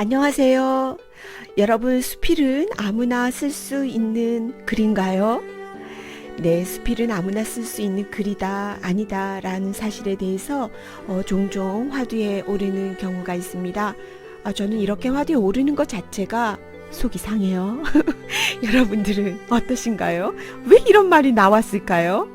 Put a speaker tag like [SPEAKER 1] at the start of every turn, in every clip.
[SPEAKER 1] 안녕하세요. 여러분, 수필은 아무나 쓸 수 있는 글인가요? 네, 수필은 아무나 쓸 수 있는 글이다, 아니다, 라는 사실에 대해서 어, 종종 화두에 오르는 경우가 있습니다. 아, 저는 이렇게 화두에 오르는 것 자체가 속이 상해요. 여러분들은 어떠신가요? 왜 이런 말이 나왔을까요?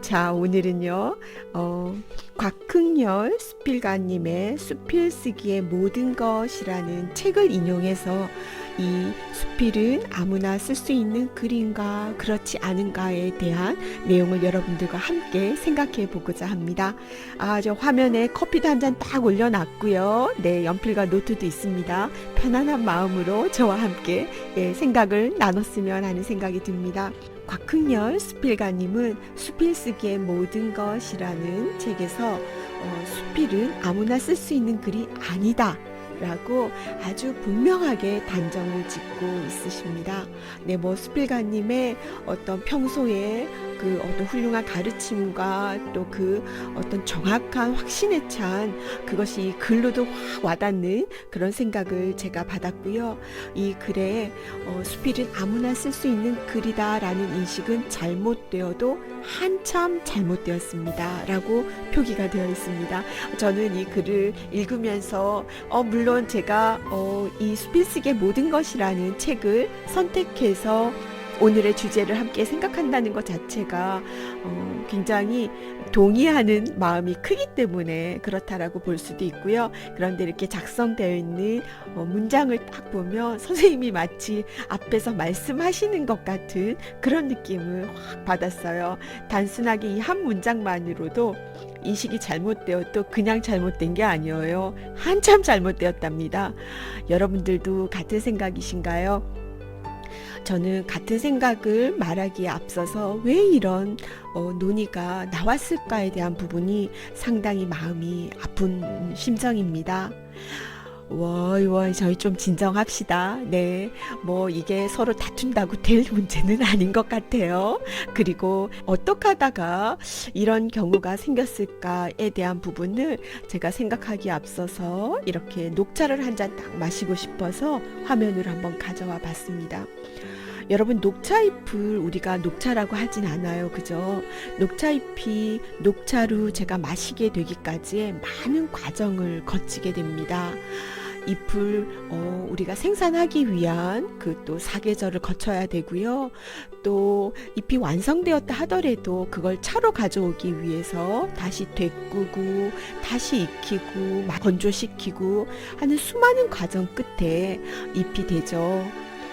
[SPEAKER 1] 자, 오늘은요, 어, 곽흥열 수필가님의 수필 쓰기의 모든 것이라는 책을 인용해서 이 수필은 아무나 쓸 수 있는 글인가 그렇지 않은가에 대한 내용을 여러분들과 함께 생각해 보고자 합니다. 아, 저 화면에 커피도 한 잔 딱 올려놨고요. 네, 연필과 노트도 있습니다. 편안한 마음으로 저와 함께 예, 생각을 나눴으면 하는 생각이 듭니다. 곽흥열 수필가님은 수필 쓰기의 모든 것이라는 책에서 어, 수필은 아무나 쓸 수 있는 글이 아니다. 라고 아주 분명하게 단정을 짓고 있으십니다. 네, 뭐 수필가님의 어떤 평소에 그 어떤 훌륭한 가르침과 또 그 어떤 정확한 확신에 찬 그것이 글로도 확 와닿는 그런 생각을 제가 받았고요. 이 글에 어, 수필은 아무나 쓸 수 있는 글이다라는 인식은 잘못되어도 한참 잘못되었습니다. 라고 표기가 되어 있습니다. 저는 이 글을 읽으면서 어, 물론 제가 어, 이 수필 쓰기의 모든 것이라는 책을 선택해서 오늘의 주제를 함께 생각한다는 것 자체가 어, 굉장히 동의하는 마음이 크기 때문에 그렇다라고 볼 수도 있고요. 그런데 이렇게 작성되어 있는 어, 문장을 딱 보면 선생님이 마치 앞에서 말씀하시는 것 같은 그런 느낌을 확 받았어요. 단순하게 이 한 문장만으로도 인식이 잘못되어도 그냥 잘못된 게 아니에요. 한참 잘못되었답니다. 여러분들도 같은 생각이신가요? 저는 같은 생각을 말하기에 앞서서 왜 이런 어, 논의가 나왔을까에 대한 부분이 상당히 마음이 아픈 심정입니다. 워이 워이 저희 좀 진정합시다. 네. 뭐 이게 서로 다툰다고 될 문제는 아닌 것 같아요. 그리고 어떻게 하다가 이런 경우가 생겼을까에 대한 부분을 제가 생각하기에 앞서서 이렇게 녹차를 한 잔 딱 마시고 싶어서 화면으로 한번 가져와 봤습니다. 여러분 녹차잎을 우리가 녹차라고 하진 않아요. 그죠? 녹차잎이 녹차로 제가 마시게 되기까지의 많은 과정을 거치게 됩니다. 잎을 어, 우리가 생산하기 위한 그 또 사계절을 거쳐야 되고요. 또 잎이 완성되었다 하더라도 그걸 차로 가져오기 위해서 다시 데꾸고 다시 익히고 막 건조시키고 하는 수많은 과정 끝에 잎이 되죠.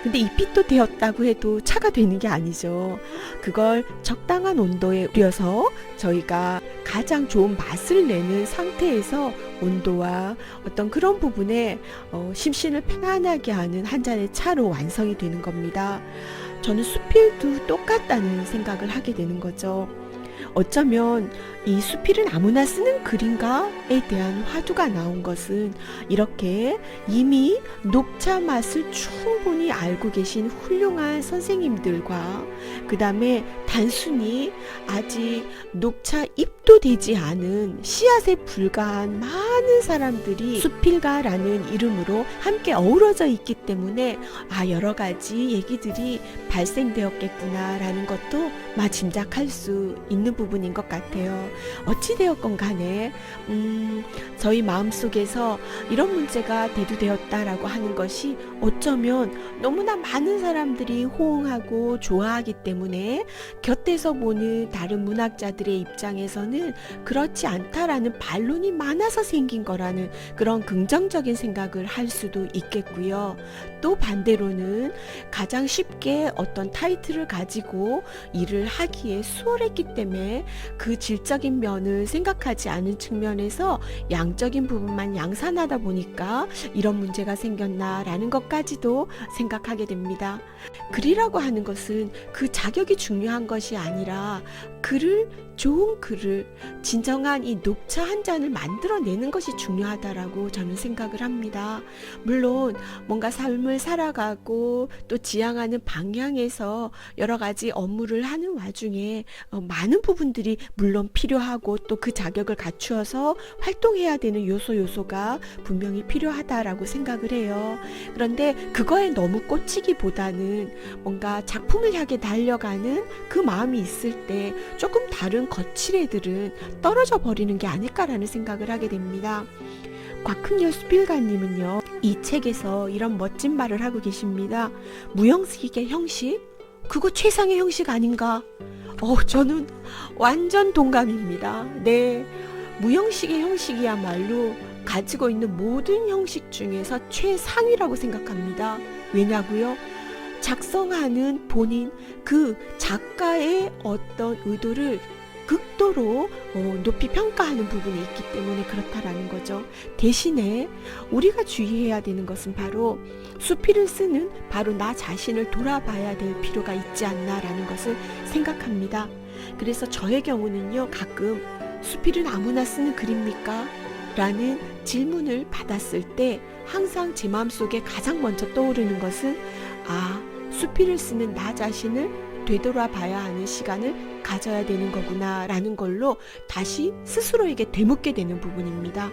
[SPEAKER 1] 근데 잎이 또 되었다고 해도 차가 되는 게 아니죠. 그걸 적당한 온도에 우려서 저희가 가장 좋은 맛을 내는 상태에서 온도와 어떤 그런 부분에 어, 심신을 편안하게 하는 한 잔의 차로 완성이 되는 겁니다. 저는 수필도 똑같다는 생각을 하게 되는 거죠. 어쩌면 이 수필은 아무나 쓰는 글인가에 대한 화두가 나온 것은 이렇게 이미 녹차 맛을 충분히 알고 계신 훌륭한 선생님들과 그 다음에 단순히 아직 녹차 잎도 되지 않은 씨앗에 불과한 많은 사람들이 수필가라는 이름으로 함께 어우러져 있기 때문에 아 여러 가지 얘기들이 발생되었겠구나라는 것도 마 짐작할 수 있는 부분인 것 같아요. 어찌되었건 간에, 음, 저희 마음속에서 이런 문제가 대두되었다라고 하는 것이 어쩌면 너무나 많은 사람들이 호응하고 좋아하기 때문에 곁에서 보는 다른 문학자들의 입장에서는 그렇지 않다라는 반론이 많아서 생긴 거라는 그런 긍정적인 생각을 할 수도 있겠고요. 또 반대로는 가장 쉽게 어떤 타이틀을 가지고 일을 하기에 수월했기 때문에 그 질적인 면을 생각하지 않은 측면에서 양적인 부분만 양산하다 보니까 이런 문제가 생겼나라는 것까지도 생각하게 됩니다. 글이라고 하는 것은 그 자격이 중요한 것이 아니라 글을 좋은 글을 진정한 이 녹차 한 잔을 만들어내는 것이 중요하다라고 저는 생각을 합니다. 물론 뭔가 삶을 살아가고 또 지향하는 방향에서 여러 가지 업무를 하는 와중에 어, 많은 부분들이 물론 필요하고 또 그 자격을 갖추어서 활동해야 되는 요소 요소가 분명히 필요하다라고 생각을 해요. 그런데 그거에 너무 꽂히기보다는 뭔가 작품을 향해 달려가는 그 마음이 있을 때 조금 다른 거칠 애들은 떨어져 버리는 게 아닐까라는 생각을 하게 됩니다. 곽흥렬 수필가님은요, 이 책에서 이런 멋진 말을 하고 계십니다. 무형식의 형식? 그거 최상의 형식 아닌가? 어, 저는 완전 동감입니다. 네. 무형식의 형식이야말로 가지고 있는 모든 형식 중에서 최상위라고 생각합니다. 왜냐고요? 작성하는 본인 그 작가의 어떤 의도를 극도로 어, 높이 평가하는 부분이 있기 때문에 그렇다라는 거죠. 대신에 우리가 주의해야 되는 것은 바로 수필을 쓰는 바로 나 자신을 돌아봐야 될 필요가 있지 않나라는 것을 생각합니다. 그래서 저의 경우는요, 가끔 수필은 아무나 쓰는 글입니까? 라는 질문을 받았을 때 항상 제 마음속에 가장 먼저 떠오르는 것은 아, 수필을 쓰는 나 자신을 되돌아 봐야 하는 시간을 가져야 되는 거구나 라는 걸로 다시 스스로에게 되묻게 되는 부분입니다.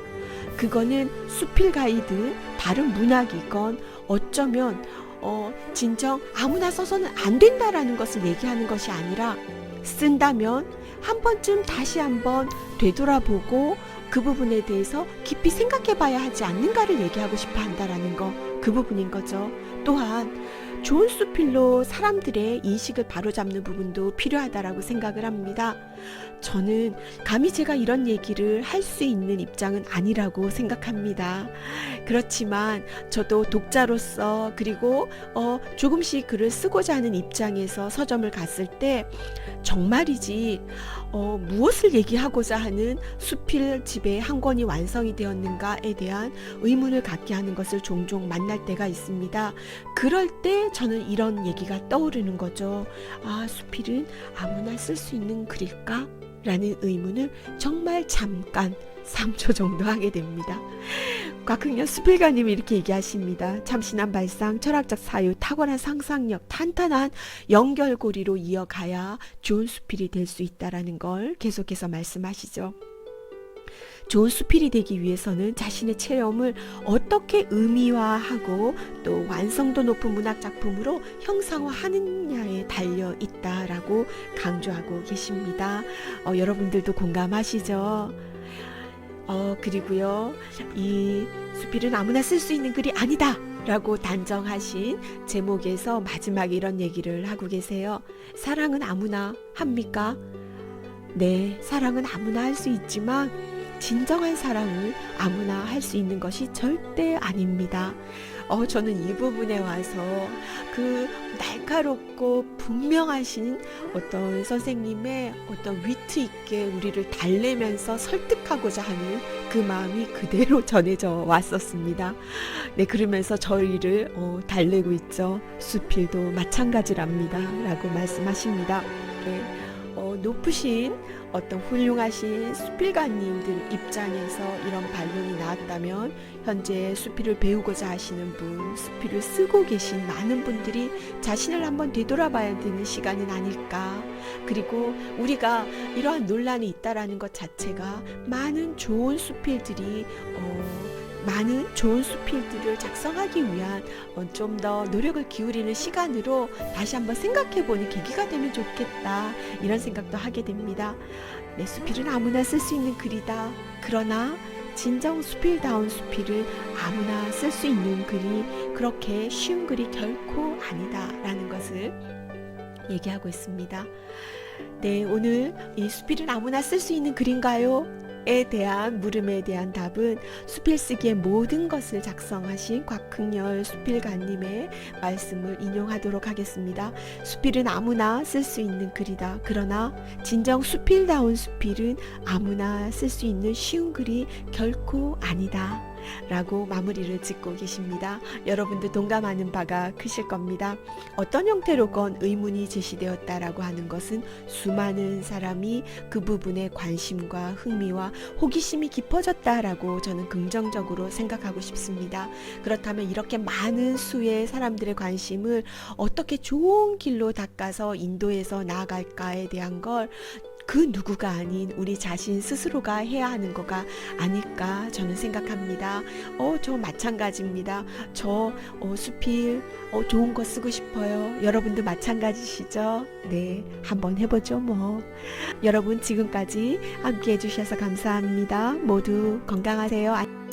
[SPEAKER 1] 그거는 수필가이든 다른 문학이건 어쩌면 어, 진정 아무나 써서는 안 된다라는 것을 얘기하는 것이 아니라 쓴다면 한 번쯤 다시 한번 되돌아보고 그 부분에 대해서 깊이 생각해 봐야 하지 않는가를 얘기하고 싶어 한다라는 거, 그 부분인 거죠. 또한 좋은 수필로 사람들의 인식을 바로잡는 부분도 필요하다라고 생각을 합니다. 저는 감히 제가 이런 얘기를 할 수 있는 입장은 아니라고 생각합니다. 그렇지만 저도 독자로서 그리고 어, 조금씩 글을 쓰고자 하는 입장에서 서점을 갔을 때 정말이지 어, 무엇을 얘기하고자 하는 수필 집의 한 권이 완성이 되었는가에 대한 의문을 갖게 하는 것을 종종 만날 때가 있습니다. 그럴 때 저는 이런 얘기가 떠오르는 거죠. 아, 수필은 아무나 쓸 수 있는 글일까? 라는 의문을 정말 잠깐 3초 정도 하게 됩니다. 곽흥년 수필가님이 이렇게 얘기하십니다. 참신한 발상, 철학적 사유, 탁월한 상상력, 탄탄한 연결고리로 이어가야 좋은 수필이 될 수 있다라는 걸 계속해서 말씀하시죠. 좋은 수필이 되기 위해서는 자신의 체험을 어떻게 의미화하고 또 완성도 높은 문학 작품으로 형상화하느냐에 달려 있다라고 강조하고 계십니다. 어, 여러분들도 공감하시죠? 어, 그리고요, 이 수필은 아무나 쓸 수 있는 글이 아니다! 라고 단정하신 제목에서 마지막에 이런 얘기를 하고 계세요. 사랑은 아무나 합니까? 네, 사랑은 아무나 할 수 있지만, 진정한 사랑을 아무나 할 수 있는 것이 절대 아닙니다. 어, 저는 이 부분에 와서 그 날카롭고 분명하신 어떤 선생님의 어떤 위트 있게 우리를 달래면서 설득하고자 하는 그 마음이 그대로 전해져 왔었습니다. 네, 그러면서 저희를 어, 달래고 있죠. 수필도 마찬가지랍니다. 라고 말씀하십니다. 네, 어, 높으신 어떤 훌륭하신 수필가님들 입장에서 이런 반론이 나왔다면 현재 수필을 배우고자 하시는 분, 수필을 쓰고 계신 많은 분들이 자신을 한번 되돌아봐야 되는 시간은 아닐까. 그리고 우리가 이러한 논란이 있다라는 것 자체가 많은 좋은 수필들이 어, 많은 좋은 수필들을 작성하기 위한 어, 좀더 노력을 기울이는 시간으로 다시 한번 생각해보는 계기가 되면 좋겠다 이런 생각도 하게 됩니다. 내 수필은 아무나 쓸 수 있는 글이다. 그러나 진정 수필다운 수필을 아무나 쓸 수 있는 글이 그렇게 쉬운 글이 결코 아니다라는 것을 얘기하고 있습니다. 네, 오늘 이 수필은 아무나 쓸 수 있는 글인가요? 에 대한 물음에 대한 답은 수필 쓰기의 모든 것을 작성하신 곽흥열 수필가님의 말씀을 인용하도록 하겠습니다. 수필은 아무나 쓸 수 있는 글이다. 그러나 진정 수필다운 수필은 아무나 쓸 수 있는 쉬운 글이 결코 아니다. 라고 마무리를 짓고 계십니다. 여러분도 동감하는 바가 크실 겁니다. 어떤 형태로건 의문이 제시되었다라고 하는 것은 수많은 사람이 그 부분에 관심과 흥미와 호기심이 깊어졌다라고 저는 긍정적으로 생각하고 싶습니다. 그렇다면 이렇게 많은 수의 사람들의 관심을 어떻게 좋은 길로 닦아서 인도해서 나아갈까에 대한 걸 그 누구가 아닌 우리 자신 스스로가 해야 하는 거가 아닐까 저는 생각합니다. 어, 저 마찬가지입니다. 저 어, 수필 어, 좋은 거 쓰고 싶어요. 여러분도 마찬가지시죠? 네, 한번 해보죠 뭐. 여러분 지금까지 함께 해주셔서 감사합니다. 모두 건강하세요. 안-